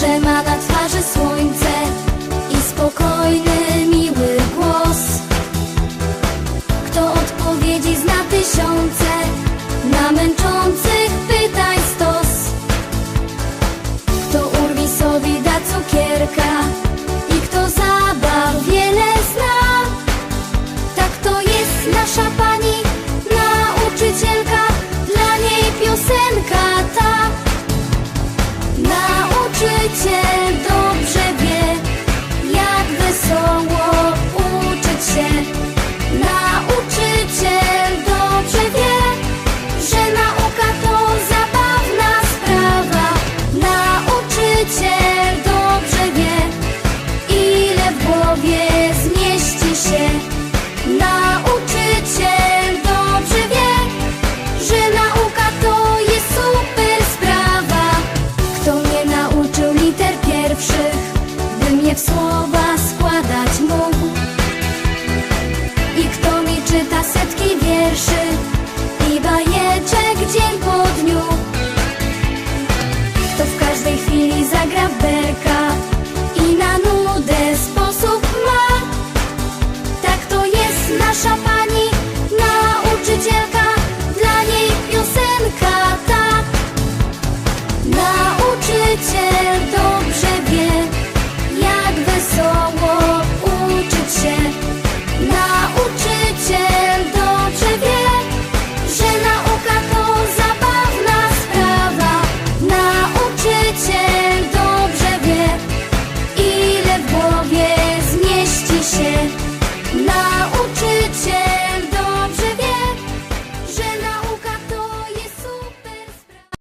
że ma na twarzy słońce i spokojny, miły głos. Kto odpowiedzi zna tysiące na męczących pytań stos. Kto Urwisowi da cukierka i kto zabaw wiele zna. Tak to jest nasza pani, Nauczyciel dobrze wie, że nauka to jest super sprawa. Kto mnie nauczył liter pierwszych, by mnie w słowa składać mógł? I kto mi czyta setki się. Nauczyciel dobrze wie, że nauka to zabawna sprawa. Nauczyciel dobrze wie, ile w głowie zmieści się.